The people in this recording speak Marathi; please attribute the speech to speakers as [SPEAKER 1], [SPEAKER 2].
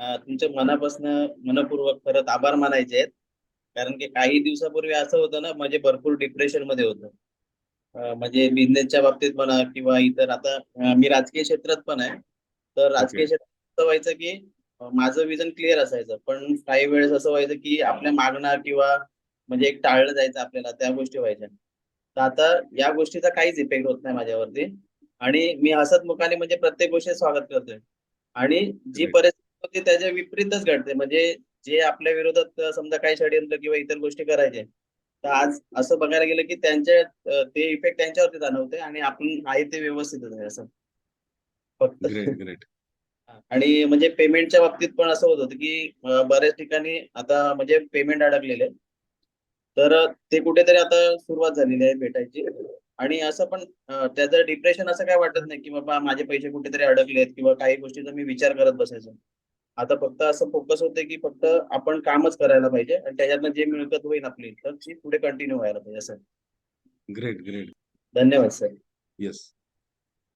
[SPEAKER 1] तुमच्या मनापासून मनपूर्वक परत आभार मानायचे आहेत. कारण की काही दिवसापूर्वी असं होतं ना म्हणजे भरपूर डिप्रेशनमध्ये होतं. म्हणजे बिझनेसच्या बाबतीत म्हणा किंवा इतर आता मी राजकीय क्षेत्रात पण आहे. तर राजकीय. क्षेत्रात असं व्हायचं की माझं विजन क्लिअर असायचं. पण काही वेळेस असं व्हायचं की आपल्या मागणं किंवा म्हणजे एक टाळलं जायचं आपल्याला त्या गोष्टी व्हायच्या. तर आता या गोष्टीचा काहीच इफेक्ट होत नाही माझ्यावरती. आणि मी हसत मुखाने म्हणजे प्रत्येक गोष्टी स्वागत करतोय. आणि जी. परिस्थिती होती त्याच्या विपरीतच घडते. म्हणजे जे आपल्या विरोधात समजा काही षडयंत्र किंवा इतर गोष्टी करायचे तर आज असं बघायला गेलं की त्यांच्या ते इफेक्ट त्यांच्यावरती जाणवते आणि आपण आहे ते व्यवस्थितच आहे असं. फक्त. आणि म्हणजे पेमेंटच्या बाबतीत पण असं होत होतं की बऱ्याच ठिकाणी आता म्हणजे पेमेंट अडकलेले तर ते कुठेतरी आता सुरुवात झालेली आहे भेटायची. आणि असं पण त्याचं डिप्रेशन असं काय वाटत नाही की बाबा माझे पैसे कुठेतरी अडकलेत किंवा काही गोष्टीचा मी विचार करत बसायचो. आता फक्त असं फोकस होते की फक्त आपण कामच करायला पाहिजे आणि त्याच्यातनं जे मिळकत होईल आपली. तर ती पुढे कंटिन्यू व्हायला पाहिजे असं.
[SPEAKER 2] ग्रेट ग्रेट
[SPEAKER 1] धन्यवाद सर
[SPEAKER 2] येस